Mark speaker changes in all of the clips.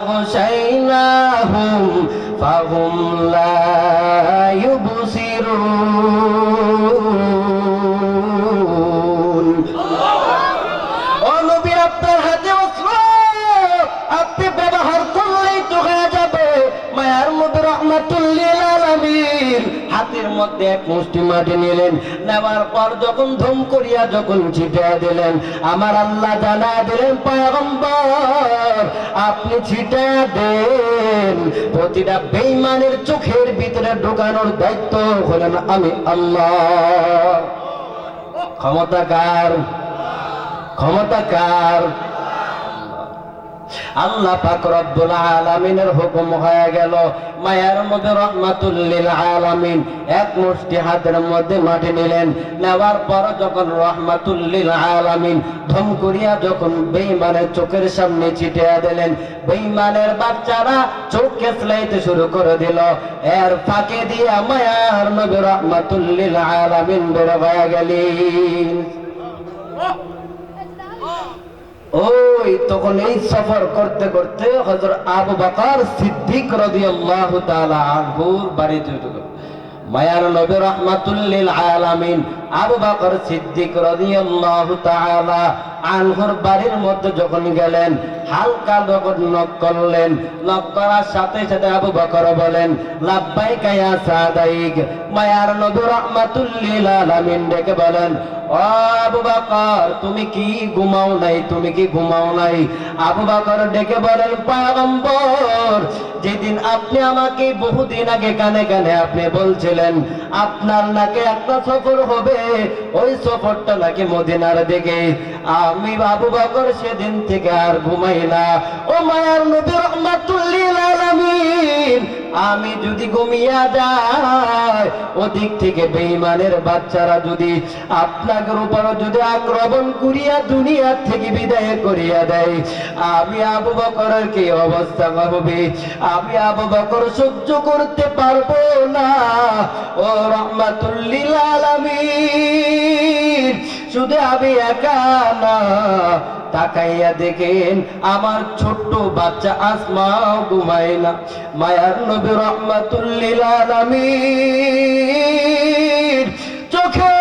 Speaker 1: غشيناهم فهم لا يبصرون ও নবী আপনার হাতে অস্ত্র আপনি ব্যবহার করলেই তো হয়ে যাবে মায়ার মধ্যে রহমাতুল্লিল আলামিন হাতের মধ্যে এক মুষ্টি মাটি নিলেন। নেওয়ার পর যখন ধুম করিয়া যখন ছিটিয়ে দিলেন, আমার আল্লাহ জানা দিলেন, পয়গম্বর, আপনি ছিটিয়ে দেন। প্রতিটা বেইমানের চোখের ভিতরে ঢোকানোর দায়িত্ব হলেন আমি আল্লাহ। ক্ষমতাকার ক্ষমতাকার। ক্ষমতা কার আল্লাহ পাক রব্বুল আলামিনের হুকুম হয়ে গেল, মায়ার মধ্যে রহমাতুল লিল আলামিন এক মুষ্টি হাতের মধ্যে মাটি নিলেন। নেওয়ার পর যখন রহমাতুল লিল আলামিন ধম করিয়া যখন বেঈমানের চোখের সামনে ছিটিয়ে দিলেন, বেঈমানের বাচ্চারা চোখ কেসলাইতে শুরু করে দিল। এর ফাঁকে দিয়া মায়ার নবী রহমাতুল লিল আলামিন বের হয়ে গেলেন। ওই তখন এই সফর করতে করতে হজর আবু বাকার সিদ্দিক রদি আল্লাহ আনহুর বাড়িতে মায়ার নবী রহমাতুল্লিল আলামিন আবু বাকর সিদ্দিক রদি তাআলা আনহুর বাড়ির মধ্যে যখন গেলেন, হালকা যখন নক করলেন। নক করার সাথে সাথে আবু বকর বলেন, লাব্বাইকা ইয়া সাদাইক, মায়ার নবী রহমাতুল্লিল আলামিন ডেকে বলেন আবু বকর, তুমি কি ঘুমাও নাই? তুমি কি ঘুমাও নাই? আবু বকর ডেকে বলেন, পয়গম্বর, যেদিন আপনি আমাকে বহুদিন আগে কানে কানে আপনি বলছিলেন, আপনার নাকি একটা সফর হবে, ওই সফরটা নাকি মদিনার দিকে। আমি বাবু বকর সেদিন থেকে আর ঘুমাই না। ও মায়ার নবী আমি যদি ঘুমিয়া যাই, ওদিক থেকে বেঈমানের বাচ্চারা যদি আপনাদের উপর যদি আক্রমণ করিয়া দুনিয়া থেকে বিদায় করিয়া দেয়, আমি আবু বকরের কি অবস্থা হবে আমি আবু বকর সহ্য করতে পারব না। ও রহমাতুল্লিল আলামিন। শুধু আমি একা না, তাকাইয়া দেখেন, আমার ছোট্ট বাচ্চা আসমাও ঘুমায় না। মায়ার নবী রহমাতুল্লিল আলামিন, চোখে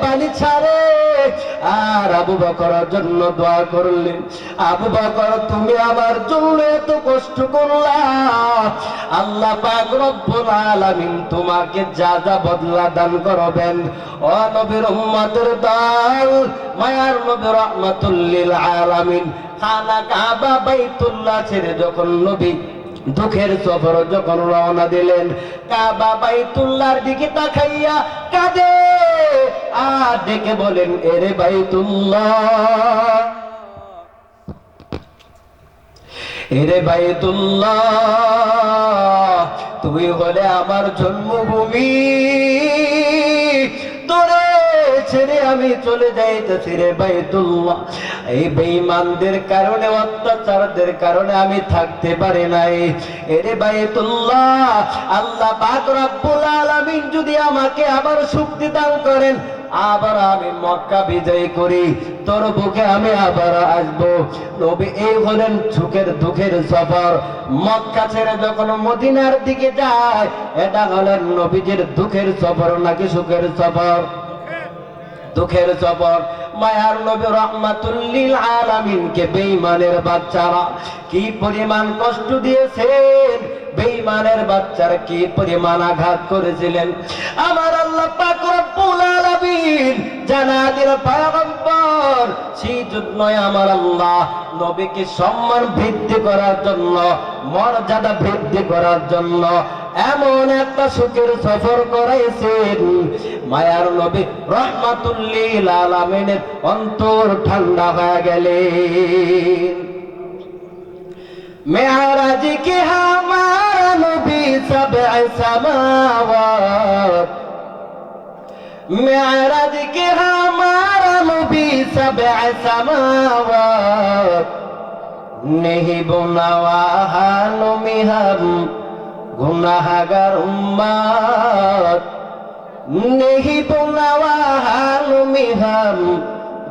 Speaker 1: পানি ছাড়ে। আর আবু বকরের জন্য দোয়া করলেন আবু বকর, তুমি আমার জন্য এত কষ্ট করলা। আল্লাহ পাক রব্বুল আলামিন তোমাকে যা যা বদলা দান করবেন। ও নবীর উম্মতের দল, মায়ার নবী রহমাতুল লিল আলামিন, খানা কাবা বাইতুল্লাহ ছেড়ে যখন নবী দুঃখের সফর যখন রওনা দিলেন, কাবা বাইতুল্লাহর দিকে তাকাইয়া কাঁদে। আর ডেকে বলেন এরে বাইতুল্লাহ। এরে বাইতুল্লাহ তুই হলে আমার জন্মভূমি। ছেড়ে আমি চলে যাইতেছি রে বাইতুল্লাহ। এই বেঈমানদের কারণে, অত্যাচারদের কারণে আমি থাকতে পারি নাই। এরে বাইতুল্লাহ, আল্লাহ পাক রব্বুল আলামিন যদি আমাকে আবার শক্তি দান করেন, আবার আমি মক্কা বিজয় করি, তোর বুকে আমি আবার আসব। নবী এই হলেন সুখের দুঃখের সফর। মক্কা ছেড়ে যখন মদিনার দিকে যায়, এটা হলেন নবীজির দুঃখের সফর নাকি সুখের সফর? দুঃখের চপর মায়ার নবী রহমাতুল্লিল আলামিনকে বেঈমানের বাচ্চারা কি পরিমাণ কষ্ট দিয়েছেন? বেঈমানের বাচ্চারা কি পরিমাণ আঘাত করেছিলেন? আমার আল্লাহ পাক রব্বুল আলামিন জানা দিল পয়গম্বর সেই জন্যই আমার আল্লাহ নবীকে সম্মান বৃদ্ধি করার জন্য, মর্যাদা বৃদ্ধি করার জন্য এমন একটা সুখের সফর করাইছেন মায়ার নবী রহমাতুল্লিল আলামিনের অন্তর ঠান্ডা হয়ে গেলেন। मेहराज के हमारा नबी सब समावत मेहराज के हमारा नबी सब समावत नहीं बुनावा हालो में हम गुनाहगार उम्मत। नहीं बुनावा हालो में हम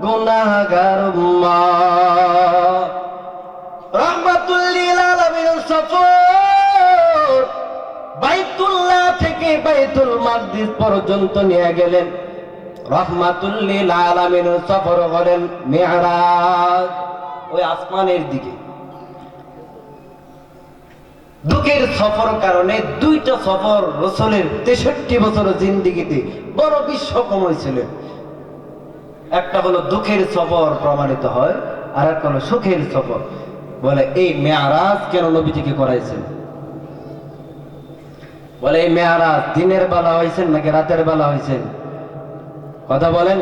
Speaker 1: गुनाहगार उम्मत। দুঃখের সফর কারণে দুইটা সফর রসলের তেষট্টি বছর জিন্দিগিতে বড় বিশ্বকম হয়েছিলেন একটা হলো দুঃখের সফর প্রমাণিত হয় আর একটা হলো সুখের সফর। বলে, এই মেয়ারাজ কেন নবীজিকে করাইছেন? বলে, এই মেয়ারাজ দিনের বেলা হয়েছেন নাকি রাতের বেলা হয়েছেন কথা বলেন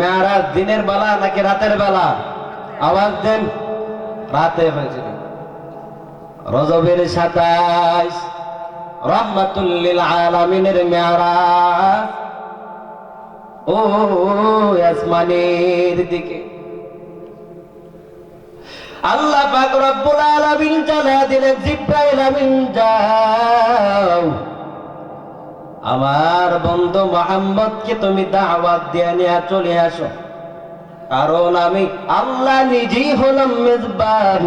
Speaker 1: মেয়ারাজ দিনের বেলা নাকি রাতের বেলা? আওয়াজ দেন, রাতে হয়েছিল রজবের সাতাইশ রহমাতুল্লিল আলামিনের মেয়ারাজ। ও, আসমানের দিকে। আল্লাহ পাক রব্বুল আলামিন জানা দিলেন জিব্রাইল আমিন যাও। আমার বন্ধু মোহাম্মদকে তুমি দাওয়াত দিয়ে নিয়ে চলে আসো। কারণ আমি আল্লাহ নিজেই হলাম মেজবান।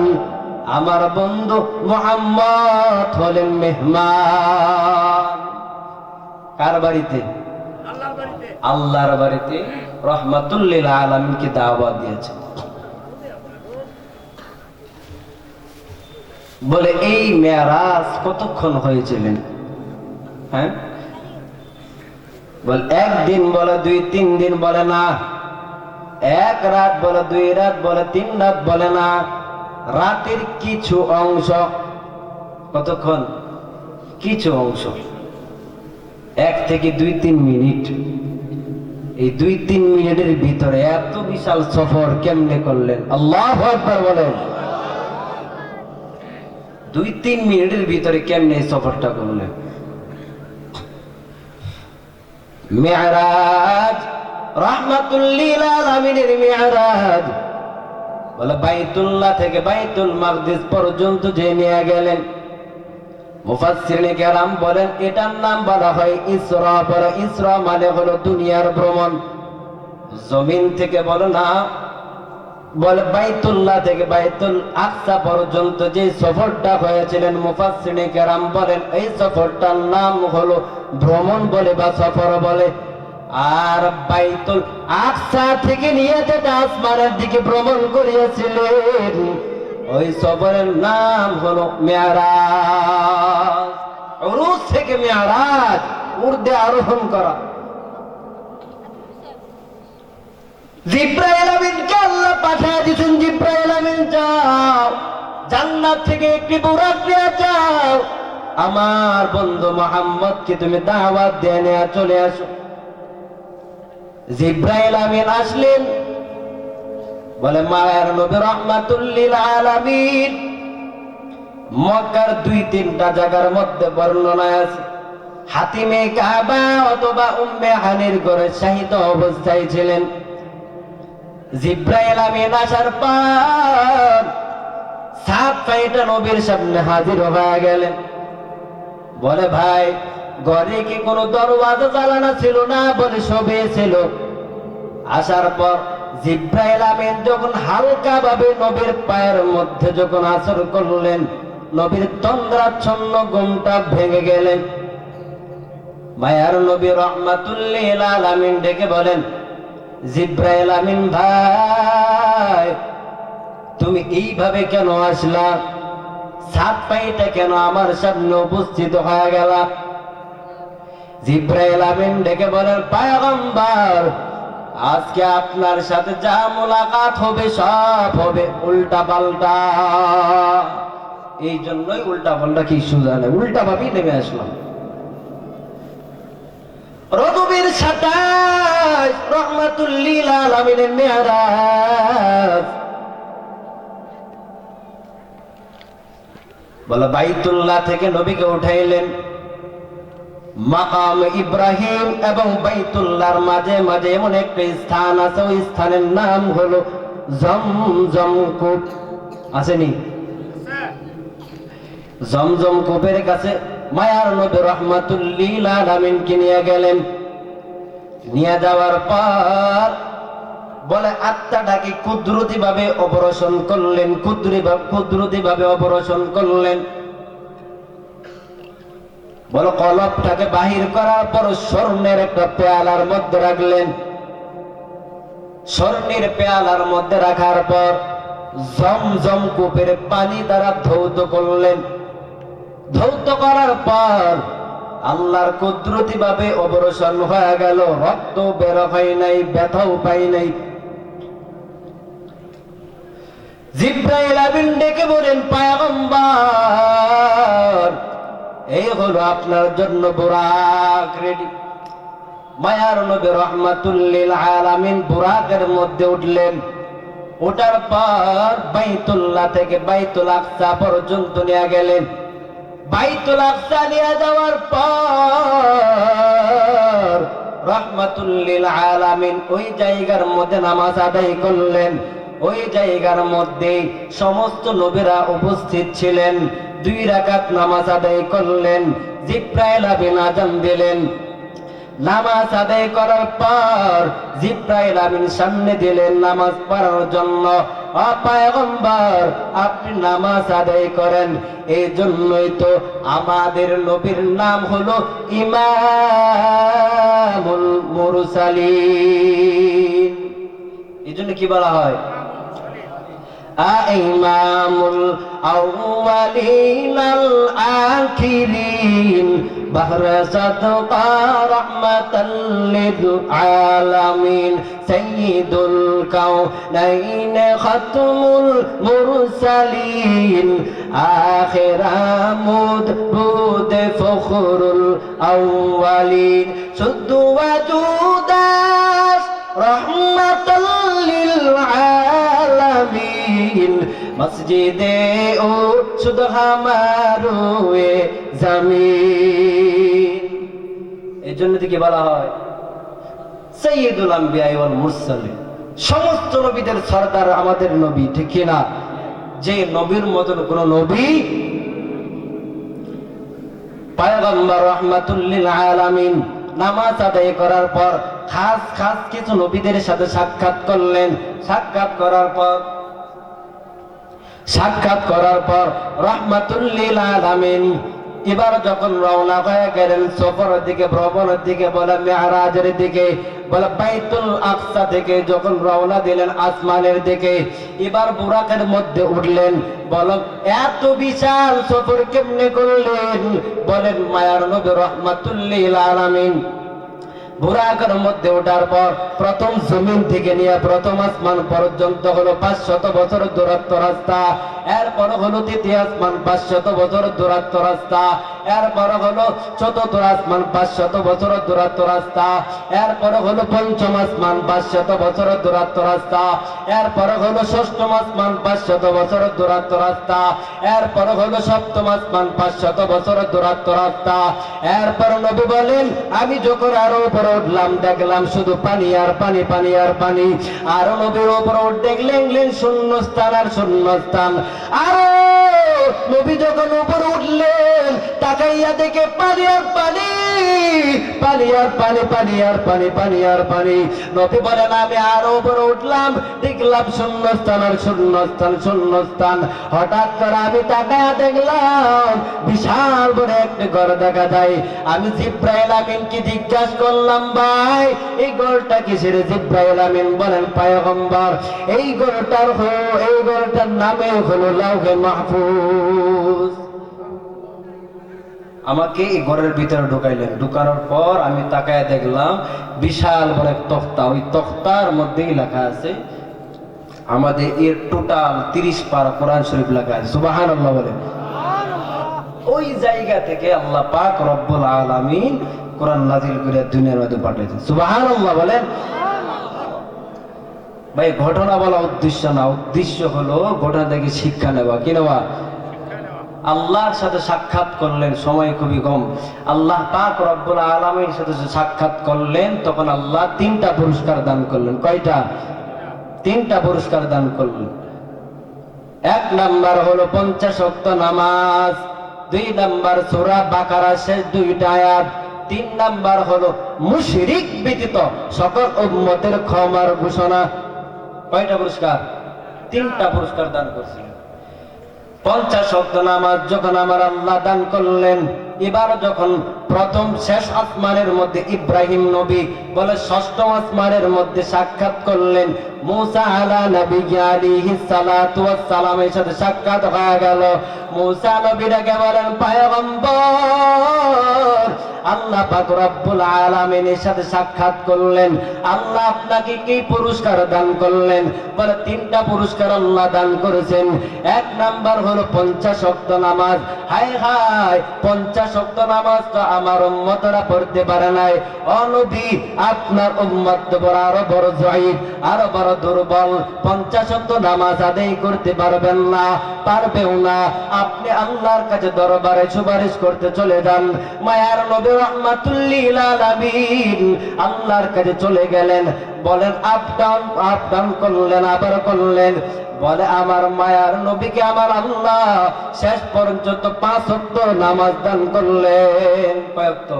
Speaker 1: আমার বন্ধু মোহাম্মদ হলেন মেহমান। কার বাড়িতে? আল্লাহর বাড়িতে। রহমাতুল্লিল আলমকে দাওয়াত দিয়েছে। বলে, এই মেয়ারাজ কতক্ষণ হয়েছিলেন? হ্যাঁ? বল, একদিন বলে, দুই, তিন দিন বলে না। এক রাত বলে, দুই রাত বলে, তিন রাত বলে না। রাতের কিছু অংশ কতক্ষণ? কিছু অংশ। এক থেকে দুই, তিন মিনিট। এই দুই, তিন মিনিটের ভিতরে এত বিশাল সফর কেমনে করলেন? আল্লাহ বলেন। দুই তিন মিনিটের ভিতরে কেমনে সফরটা করলেন মেয়ারাজ রহমাতুল্লিল আলামিনের মেয়ারাজ বলে, বাইতুল্লাহ থেকে বাইতুল মাকদিস পর্যন্ত যে নিয়ে গেলেন। মুফাসসিরিনে কেরাম বলেন, এটার নাম বলা হয় ইসরা। বলে, ইসরা মানে হলো দুনিয়ার ভ্রমণ। জমিন থেকে বলো, না বলে বাইতুল্লাহ থেকে বাইতুল আকসা পর্যন্ত যে সফরটা হয়েছিলেন, মুফাসসিরিনে কেরাম বলেন, এই সফরটার নাম হলো ভ্রমণ বলে বা সফর বলে। আর বাইতুল আকসা থেকে নিয়ে যেটা আসমানের দিকে ভ্রমণ করিয়েছিলেন। ওই সফরের নাম হলো মেয়ারাজ। উরুজ থেকে মেয়ারাজ উর্দে আরোহণ করা। জিব্রাইল আমিনকে আমিন, যাও। জান্নাত থেকে একটি বুড়া নিয়ে আমার বন্ধু মোহাম্মদকে তুমি দাওয়াত দিয়ে নিয়ে চলে আসো। জিব্রাইল আমিন আসলেন। বলে, মায়ের নবী রহমাতুল্লিল আলামিন। মক্কার দুই তিনটা জায়গার মধ্যে বর্ণনা আছে। হাতিমে কাবা অথবা উম্মে হানির ঘরে শাহিত অবস্থায় ছিলেন। জিব্রাইল আমিন আসার পর সাত পাইটা নবীর সামনে হাজির হয়ে গেলেন। বলে, ভাই, ঘরে কি কোনো দরওয়াজা জ্বালানো ছিল না? বলে, সবে ছিল। আসার পর জিব্রাইল আমিন যখন হালকা ভাবে নবীর পায়ের মধ্যে যখন আসর করলেন, নবীর তন্দ্রাচ্ছন্ন ঘুমটা ভেঙে গেলেন। মায়ার নবী রহমাতুল্লিল আলামিন ডেকে বলেন জিব্রাইল আমিন ভাই, তুমি এইভাবে কেন আসলা? সাত পাইটা কেন আমার সামনে উপস্থিত হয়ে গেল? জিব্রাইল আমিন ডেকে বলেন পায়গম্বর, আজকে আপনার সাথে যা মোলাকাত হবে, সব হবে উল্টা পাল্টা এই জন্যই উল্টা পাল্টা কি সুজানে উল্টা ভাবেই নেমে আসলাম। রঘুবীর সাতাশ রহমাতুল্লিল আলমিনের মেয়ারাজ বলে বাইতুল্লাহ থেকে নবীকে উঠাইলেন। মাকাম ইব্রাহিম এবং বাইতুল্লাহর মাঝে মাঝে এমন একটা স্থান আছে ওই স্থানের নাম হলো জমজম কূপ। আসেনি? জমজম কূপের কাছে মায়ার নবী রহমাতুল্লিল আলামিনকে নিয়ে গেলেন। নিয়ে যাওয়ার পর বলে, আত্মাটাকে কুদরতি ভাবে অপারেশন করলেন কুদরি কুদরতি ভাবে অপারেশন করলেন। বলো, কলপটাকে বাহির করার পর স্বর্ণের একটা পেয়ালার মধ্যে রাখলেন। স্বর্ণের পেয়ালার মধ্যে রাখার পর জমজম কূপের পানি দ্বারা ধৌত করলেন। ধৌত করার পর আল্লাহর কুদরতি ভাবে অবরোশন হয়ে গেল। রক্ত বের হয় নাই, ব্যথাও পাই নাই। জিব্রাইল ডেকে বলেন, পায়গম্বর, এই হলো আপনার জন্য বুরাক রেডি। মায়ার নবী রহমাতুল্লিল আলামিন বুরাকের মধ্যে উঠলেন। ওঠার পর বাইতুল্লাহ থেকে বাইতুল আকসা পর্যন্ত নিয়ে গেলেন। বাইতুল আকসা নিয়ে যাওয়ার পর রহমাতুল্লিল আলামিন ওই জায়গার মধ্যে নামাজ আদায় করলেন। ওই জায়গার মধ্যে সমস্ত নবীরা উপস্থিত ছিলেন। দুই রাকাত নামাজ আদায় করলেন। জিব্রাইল আবিন আজান দিলেন। নামাজ আদায় করার পর জিব্রাইল আমিন সামনে দিলেন নামাজ পড়ানোর জন্য অপায়গম্বর আপনি নামাজ আদায় করেন। এই জন্যই তো আমাদের নবীর নাম হলো ইমামুল মুরসালিন। এই জন্য কি বলা হয়? إمام الأولين الآخرين. بحر صدق رحمة للعالمين. سيد الكونين ختم المرسلين. آخر مدبود فخر الأولين. شد وجوداش رحمة للعالمين. মসজিদে ও শুধু জামিন। এই জন্য থেকে বলা হয়? সৈয়দুল আম্বিয়া সমস্ত নবীদের আমাদের নবী, ঠিক না? যে নবীর মতন কোন নবী পায়গম্বর রহমাতুল্লিল আলামিন নামাজ আদায় করার পর খাস খাস কিছু নবীদের সাথে সাক্ষাৎ করলেন। সাক্ষাৎ করার পর সাক্ষাৎ করার পর রহমাতুল্লিল আলামিন এবার যখন রওনা হয়ে গেলেন, সফরের দিকে, ভ্রমণের দিকে, বলে মেহারাজের দিকে, বলে বাইতুল আকসা থেকে যখন রওনা দিলেন আসমানের দিকে, এবার বুরাকের মধ্যে উঠলেন, বল এত বিশাল সফর কেমনে করলেন? বলেন, মায়ার নবী রহমাতুল্লিল আলামিন। বুরাকের মধ্যে ওঠার পর প্রথম জমিন থেকে নিয়ে প্রথম আসমান পর্যন্ত হলো পাঁচশত বছর দূরত্ব রাস্তা। এরপর হলো তৃতীয় আসমান পাঁচশত বছর দূরত্ব রাস্তা। এরপর হলো চতুর্থ আসমান পাঁচশত বছর দূরত্ব রাস্তা। এরপর হলো পঞ্চম আসমান পাঁচশত বছর দূরত্ব রাস্তা। এরপর হলো ষষ্ঠম আসমান পাঁচশত বছর দূরত্ব রাস্তা। এরপর হলো সপ্তম আসমান পাঁচশত বছর দূরত্ব রাস্তা। এরপর নবী বলেন, আমি যখন আরও উপরে উঠলাম, দেখলাম শুধু পানি আর পানি পানি আর পানি। আরও নবীর উপরে উঠ দেখলেন শূন্য স্থান আর শূন্য স্থান আরও নবী যখন উপরে উঠলেন তাকাইয়া দেখে পানি আর পানি পানি আর পানি পানি আর পানি পানি আর পানি। নবী বলেন, আমি আরও উপরে উঠলাম, দেখলাম শূন্য স্থান আর শূন্য স্থান শূন্য স্থান হঠাৎ করে আমি তাকায়া দেখলাম, বিশাল বড় একটা ঘর দেখা যায়। আমি জিব্রাইল আমিনকে জিজ্ঞাসা করলাম, ভাই, এই ঘরটা কিসের? জিব্রাইল আমিন বলেন, পায়গম্বর, এই ঘরটার হো, এই ঘরটার নামে হলো লাউহে মাহফুজ। আমাকে এই ঘরের ভিতরে ঢুকাইলেন। ঢুকানোর পর আমি তাকায় দেখলাম বিশাল বড় এক তক্তা। ওই তক্তার মধ্যেই লেখা আছে আমাদের এর টোটাল তিরিশ পার কোরআন শরীফ লেখা আছে। সুবাহান আল্লাহ বলে ওই জায়গা থেকে আল্লাহ পাক রব্বুল আলামিন কোরআন নাজিল করে দুনিয়ার মধ্যে পাঠিয়েছেন সুবাহান আল্লাহ বলেন ভাই ঘটনা বলা উদ্দেশ্য না। উদ্দেশ্য হলো ঘটনা থেকে শিক্ষা নেওয়া। কি নেওয়া? আল্লাহর সাথে সাক্ষাৎ করলেন, সময় খুবই কম। আল্লাহ পাক রব্বুল আলমীর সাথে সাক্ষাৎ করলেন, তখন আল্লাহ তিনটা পুরস্কার দান করলেন। কয়টা? তিনটা পুরস্কার দান করলেন। এক নাম্বার হলো পঞ্চাশ অক্ত নামাজ, দুই নাম্বার সুরা বাকারা, শেষ দুইটা আয়াত, তিন নাম্বার হলো মুশরিক ব্যতীত সকল উম্মতের ক্ষমার ঘোষণা। কয়টা পুরস্কার? তিনটা পুরস্কার দান করছিলেন পঞ্চাশ শব্দ নামাজ যখন আমার আল্লাহ দান করলেন এবার যখন প্রথম শেষ আসমানের মধ্যে ইব্রাহিম নবী বলে ষষ্ঠ আসমানের মধ্যে সাক্ষাৎ করলেন, মুসা আলা নবী আলাইহি সালাতু সালামের সাথে সাক্ষাৎ হয়ে গেল। মুসা নবীটাকে বলেন, পয়গম্বর, আল্লাহ পাক রব্বুল আলামিনের সাথে সাক্ষাৎ করলেন। আল্লাহ আপনাকে কি পুরস্কার দান করলেন? বলে, তিনটা পুরস্কার আল্লাহ দান করেছেন। এক নাম্বার হলো পঞ্চাশ অক্ত নামাজ। হায় হায়, পঞ্চাশ অক্ত নামাজ তো আমার উম্মতরা পড়তে পারে নাই। অনবী আপনার উম্মত বড়, আরও বড় জয়ীব, আরও বড় দুর্বল। পঞ্চাশ অক্ত নামাজ আদায় করতে পারবেন না, পারবেও না। আপনি আল্লাহর কাছে দরবারে সুপারিশ করতে চলে যান। মায়ার নবী রহমাতুল্লিল আলামিন আল্লাহর কাছে চলে গেলেন। বলেন, আপ ডাউন আপ ডাউন করলেন, আবার করলেন। বলে, আমার মায়ার নবীকে আমার আল্লাহ শেষ পর্যন্ত পাঁচ অক্ত নামাজ দান করলেন। কয়েকত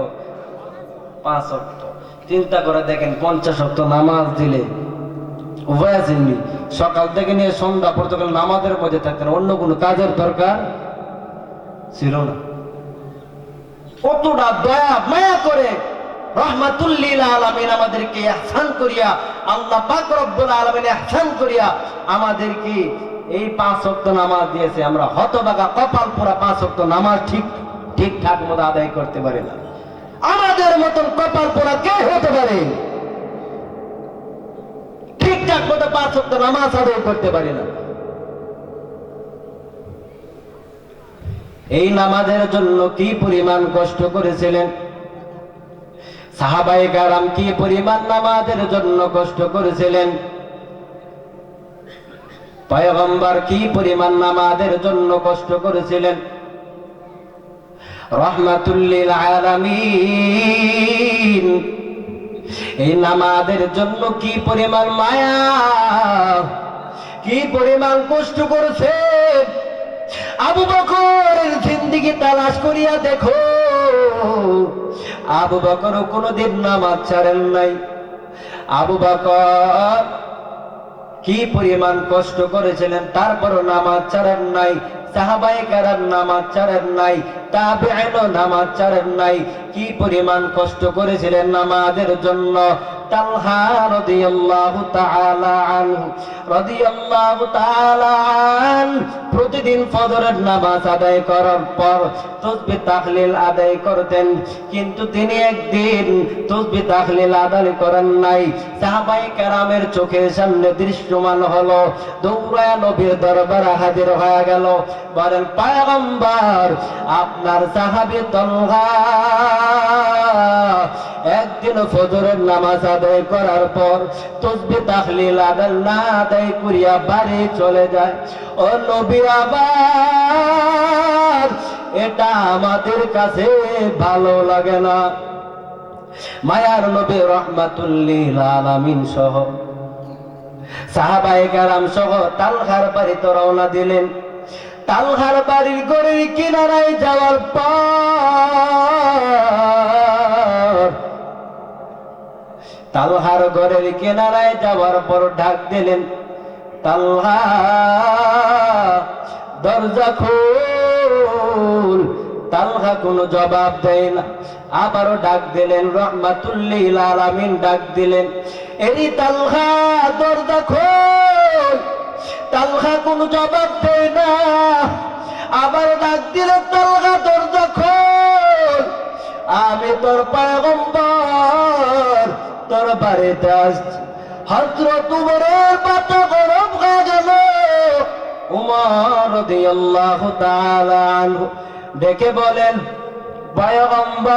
Speaker 1: পাঁচ অক্ত। চিন্তা করে দেখেন, পঞ্চাশ অক্ত নামাজ দিলে। উভয় সকাল থেকে নিয়ে সন্ধ্যা পর্যন্ত নামাজের মধ্যে থাকতেন, অন্য কোনো কাজের দরকার ছিল না। কতটা দয়া, মায়া করে রহমাতুল্লিল আলামিন আমাদেরকে ইহসান করিয়া আল্লাহ পাক রব্বুল আলামিন ইহসান করিয়া আমাদেরকে এই পাঁচ ওয়াক্ত নামাজ দিয়েছে। আমরা হতবাগা কপাল পুরা পাঁচ ওয়াক্ত নামাজ ঠিক, ঠিকঠাক মতো আদায় করতে পারি না। আমাদের মতন কপাল পোড়া কে হতে পারে? ঠিকঠাক মতো পাঁচ ওয়াক্ত নামাজ আদায় করতে পারি না। এই নামাজের জন্য কি পরিমাণ কষ্ট করেছিলেন? সাহাবাই কারাম কি পরিমাণ নামাজের জন্য কষ্ট করেছিলেন? পয়গম্বর কি পরিমাণ নামাজের জন্য কষ্ট করেছিলেন? রহমাতুল্লিল আলামিন, এই নামাজের জন্য কি পরিমাণ মায়া, কি পরিমাণ কষ্ট করেছে আবু বকরের জিন্দিগি তালাশ করিয়া দেখো। আবু বকর কোনোদিন নামাজ ছাড়েন নাই। আবু বকর কি পরিমাণ কষ্ট করেছিলেন তারপর নামাজ ছাড়েন নাই নামাজ ছাড়েন নাই নামাজ ছাড়েন নাই। কি পরিমাণ কষ্ট করেছিলেন নামাজের জন্য তালহা রাদিয়াল্লাহু তাআলা আনহু রাদিয়াল্লাহু তাআলা আন, প্রতিদিন ফজরের নামাজ আদায় করার পর তসবিহ তাহলিল আদায় করতেন। কিন্তু তিনি একদিন তসবিহ তাহলিল আদায় করেন নাই। সাহাবাই কেরামের চোখের সামনে দৃশ্যমান হলো, দৌড়ায় নবীর দরবারে হাজির হয়ে গেল। বলেন, পায়গম্বর, আপনার সাহাবি তলহা একদিন ফজরের নামাজ আদায় করার পর তসবি তাহলিল আদাল না আদায় করিয়া বাড়ি চলে যায়। ও নবী আবার, এটা আমাদের কাছে ভালো লাগে না। মায়ার নবী রহমাতুল্লিল আলামিন সহ সাহাবায়ে কারাম সহ তালখার বাড়িতে রওনা দিলেন। তালখার বাড়ির গড়ির কিনারায় যাওয়ার পর তালহার ঘরের কিনারায় যাওয়ার পর ডাক দিলেন, তালহা, দরজা খোল। তালহা কোনো জবাব দেয় না। আবারও ডাক দিলেন, রহমাতুল্লিল আলামিন। ডাক দিলেন এই তালহা, দরজা খোল। তালহা কোনো জবাব দেয় না। আবার ডাক দিলেন, তালহা, দরজা খোল। আমি তোর পায়গম্বর বাড়িতে গরম গেল। ডেকে বলেন, পয়গম্বর,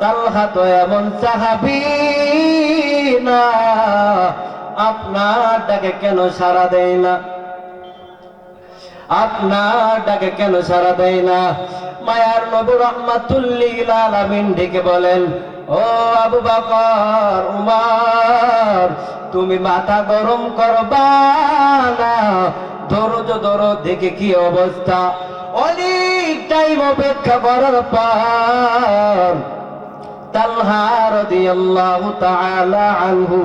Speaker 1: তালহা তো এমন সাহাবী না। আপনার ডাকে কেন সারা দেয় না? আপনার ডাকে কেন সারা দেয় না? মায়ার নবী রহমাতুল্লিল আলামিন ডেকে বলেন, ও আবু বকর, উমর, তুমি মাথা গরম করবা না? ধরো তো ধরো, দেখে কি অবস্থা। অনেক টাইম অপেক্ষা করার পর তালহা রাদিয়াল্লাহু তাআলা আনহু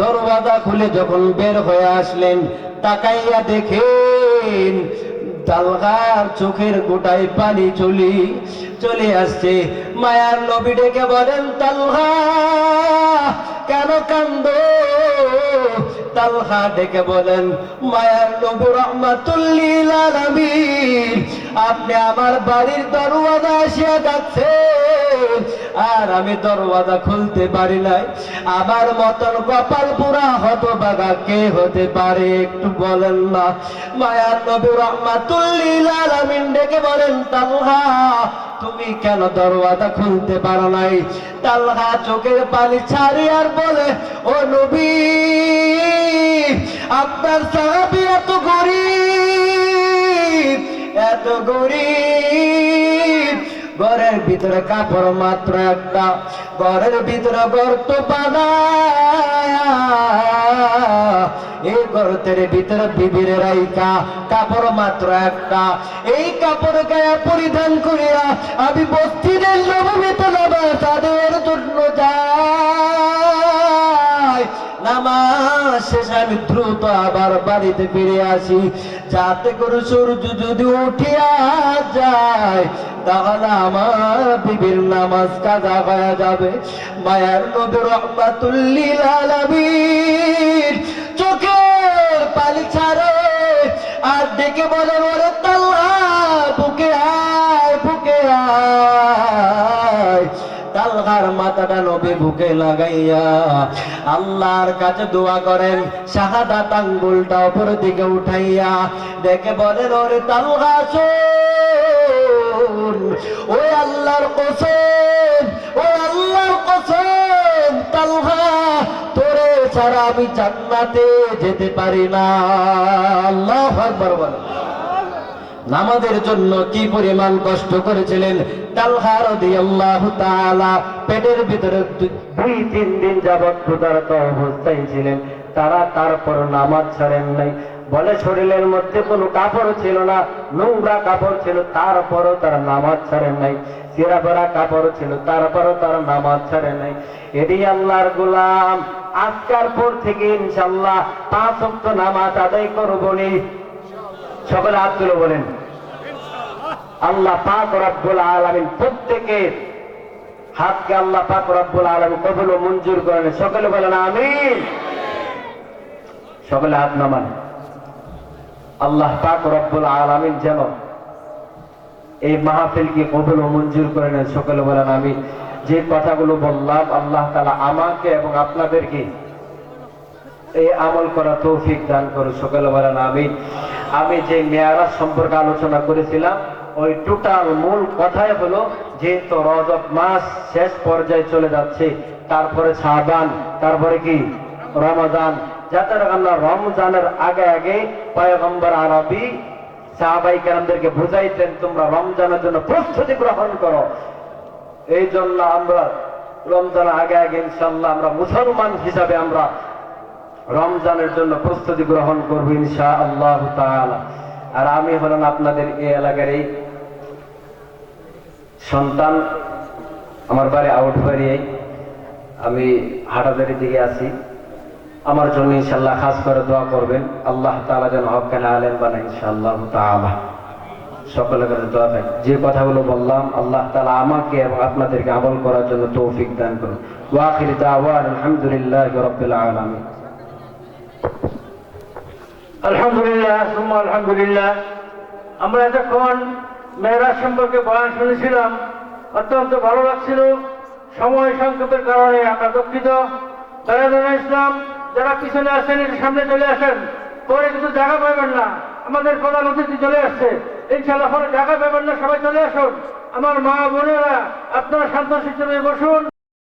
Speaker 1: দরওয়াজা খুলে যখন বের হয়ে আসলেন, তাকাইয়া দেখেন তালগার চোখের গোটায় পানি চলি চলে আসছে মায়ার নবী ডেকে বলেন তালগা কেন কান্দ? তালহা ডেকে বলেন, মায়ার নবী রহমাতুল্লিল আলামিন, আপনি আমার বাড়ির দরওয়াজা আসিয়া যাচ্ছেন আর আমি দরওয়াজা খুলতে পারি নাই। আমার মতন কপাল পুরা হতবাগা কে হতে পারে একটু বলেন না? মায়ার নবী রহমাতুল্লিল আলামিন ডেকে বলেন, তালহা, তুমি কেন দরওয়াজা খুলতে পারো নাই? তালহা চোখের পানি ছাড়ি আর বলে, ও নবী আপনার সাহাবি এত গরিব এত গরিব। ঘরের ভিতরে কাপড় মাত্র একটা, ঘরের ভিতরে গর্ত এই গর্তের ভিতরে বিবির রাইকা কাপড় মাত্র একটা। এই কাপড় গায়ে পরিধান করিয়া আমি বস্তিদের নবমিত নামা তাদের জন্য যাই। নামাজ শেষে আমি দ্রুত আবার বাড়িতে ফিরে আসি। যাতে করে সূর্য যদি উঠিয়া যায়, তাহলে আমার বিবির নামাজ কাজা হয়ে যাবে। মায়ার নবী রহমাতুল্লিল আলামিন চোখের পানি ছাড়ে আর ডেকে বলে ওরে তাল্লা, বুকে আয় বুকে আয়। তালগার মাথাটা নবী বুকে লাগাইয়া আল্লাহর কাছে দোয়া করেন, শাহাদাত আঙ্গুলটা উপর দিকে উঠাইয়া দেখে বলেন ওরে তালগা ওই আল্লাহর কসম, ও আল্লাহর কসম তালগা তোরে ছাড়া আমি জান্নাতে যেতে পারি না। আল্লাহ আকবার বলেন। নামাজের জন্য কি পরিমাণ কষ্ট করেছিলেন? তালহা রাদিয়াল্লাহু তাআলা পেটের ভিতরে দুই, তিন দিন যাবৎ ক্ষুধার্ত অবস্থায় ছিলেন। তারা তারপর নামাজ ছাড়েন নাই। বলে শরীরের মধ্যে কোনো কাপড় ছিল না, নোংরা কাপড় ছিল, তারপরও তারা নামাজ ছাড়েন নাই। চেরা ভরা কাপড় ছিল, তারপরও তারা নামাজ ছাড়েন নাই। এটি আল্লাহর গোলাম। আজকার পর থেকে ইনশাল্লাহ পাঁচ অক্ট নামাজ আদায় করবনি সকলে তুলে বলেন। আল্লাহ পাক রব্বুল আলামিন প্রত্যেকের হাতকে আল্লাহ পাক রব্বুল আলামিন কবুল ও মঞ্জুর করেন। সকলে বলেন আমিন। সকলে হাত নামান। আল্লাহ পাক রব্বুল আলামিন যেন এই মাহফিলকে কবুল ও মঞ্জুর করে নেন সকলে বলেন আমি যে কথাগুলো বললাম, আল্লাহ তাআলা আমাকে এবং আপনাদেরকে এই আমল করা তৌফিক দান করো সকলে বলেন আমি আমি যে মেয়ারাজ সম্পর্কে আলোচনা করেছিলাম ওই টোটাল মূল কথাই হলো যেহেতু রজব মাস শেষ পর্যায়ে চলে যাচ্ছে। তারপরে শাবান, তারপরে কি? রমজান। যাতে আমরা রমজানের আগে আগে পয়গম্বর আরবি সাহাবাই কেরামদেরকে বুঝাইতেন, তোমরা রমজানের জন্য প্রস্তুতি গ্রহণ করো। এই জন্য আমরা রমজানের আগে আগে ইনশাল্লাহ আমরা মুসলমান হিসাবে আমরা রমজানের জন্য প্রস্তুতি গ্রহণ করব ইনশা আল্লাহ আর আমি হলাম আপনাদের এই এলাকার এই সন্তান। আমার বাড়ি আউট বাড়িয়ে আমি হাটাদারি দিকে আছি। আমার জন্য ইনশাল্লাহ খাস করে দোয়া করবেন। আল্লাহ তাআলা যেন হকান আলেন বানায় ইনশাআল্লাহ তাআলা। সকলের কাছে দোয়া থাক। যে কথাগুলো বললাম, আল্লাহ তাআলা আমাকে এবং আপনাদেরকে আমল করার জন্য তৌফিক দান করুন। ওয়াখির দাওয়ান আলহামদুলিল্লাহ রাব্বিল আলামিন।
Speaker 2: আলহামদুলিল্লাহ, সুম্মা আলহামদুলিল্লাহ। আমরা এতক্ষণ মেয়েরাজ সম্পর্কে বয়ান শুনেছিলাম, অত্যন্ত ভালো লাগছিল। সময় সংক্ষেপের কারণে আমরা দুঃখিত। তারা ইসলাম, যারা পিছনে আসেন একটু সামনে চলে আসেন। পরে কিন্তু জায়গা পাবেন না। আমাদের প্রধান অতিথি চলে আসছে। ইনশাল্লাহ পরে জায়গা পাবেন না। সবাই চলে আসুন। আমার মা বোনেরা, আপনারা শান্ত শিক্ষণে বসুন।